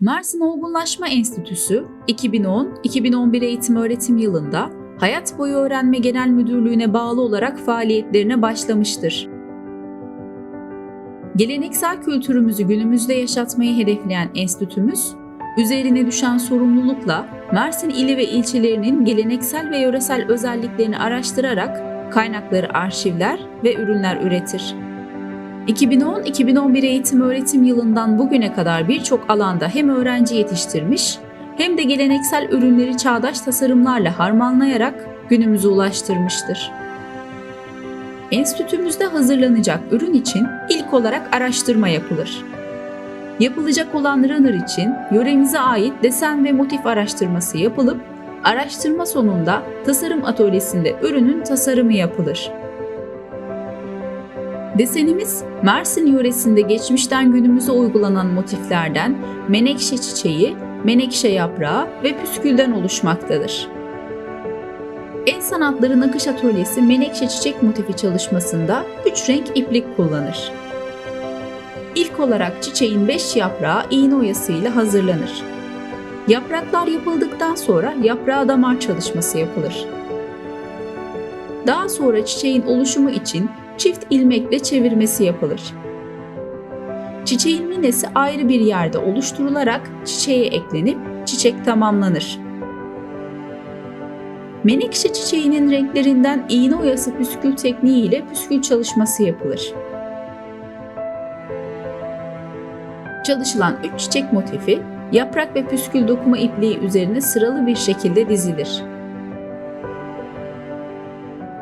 Mersin Olgunlaşma Enstitüsü 2010-2011 eğitim öğretim yılında Hayat Boyu Öğrenme Genel Müdürlüğü'ne bağlı olarak faaliyetlerine başlamıştır. Geleneksel kültürümüzü günümüzde yaşatmayı hedefleyen enstitümüz, üzerine düşen sorumlulukla Mersin ili ve ilçelerinin geleneksel ve yöresel özelliklerini araştırarak kaynakları arşivler ve ürünler üretir. 2010-2011 eğitim öğretim yılından bugüne kadar birçok alanda hem öğrenci yetiştirmiş hem de geleneksel ürünleri çağdaş tasarımlarla harmanlayarak günümüze ulaştırmıştır. Enstitümüzde hazırlanacak ürün için ilk olarak araştırma yapılır. Yapılacak olan runner için yöremize ait desen ve motif araştırması yapılıp araştırma sonunda tasarım atölyesinde ürünün tasarımı yapılır. Desenimiz Mersin yöresinde geçmişten günümüze uygulanan motiflerden menekşe çiçeği, menekşe yaprağı ve püskülden oluşmaktadır. El Sanatları Nakış Atölyesi menekşe çiçek motifi çalışmasında 3 renk iplik kullanır. İlk olarak çiçeğin 5 yaprağı iğne oyasıyla hazırlanır. Yapraklar yapıldıktan sonra yaprağa damar çalışması yapılır. Daha sonra çiçeğin oluşumu için çift ilmekle çevirmesi yapılır. Çiçeğin minesi ayrı bir yerde oluşturularak çiçeğe eklenip çiçek tamamlanır. Menekşe çiçeğinin renklerinden iğne oyası püskül tekniği ile püskül çalışması yapılır. Çalışılan üç çiçek motifi yaprak ve püskül dokuma ipliği üzerine sıralı bir şekilde dizilir.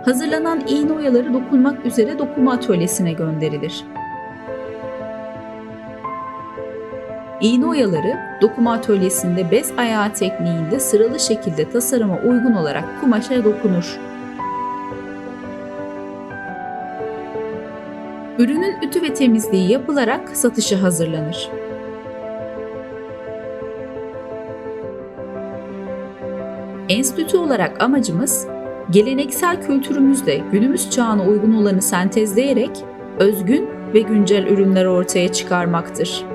Hazırlanan iğne oyaları dokunmak üzere dokuma atölyesine gönderilir. İğne oyaları dokuma atölyesinde bez ayağı tekniğinde sıralı şekilde tasarıma uygun olarak kumaşa dokunur. Ürünün ütü ve temizliği yapılarak satışa hazırlanır. Enstitü olarak amacımız geleneksel kültürümüzle günümüz çağına uygun olanı sentezleyerek özgün ve güncel ürünler ortaya çıkarmaktır.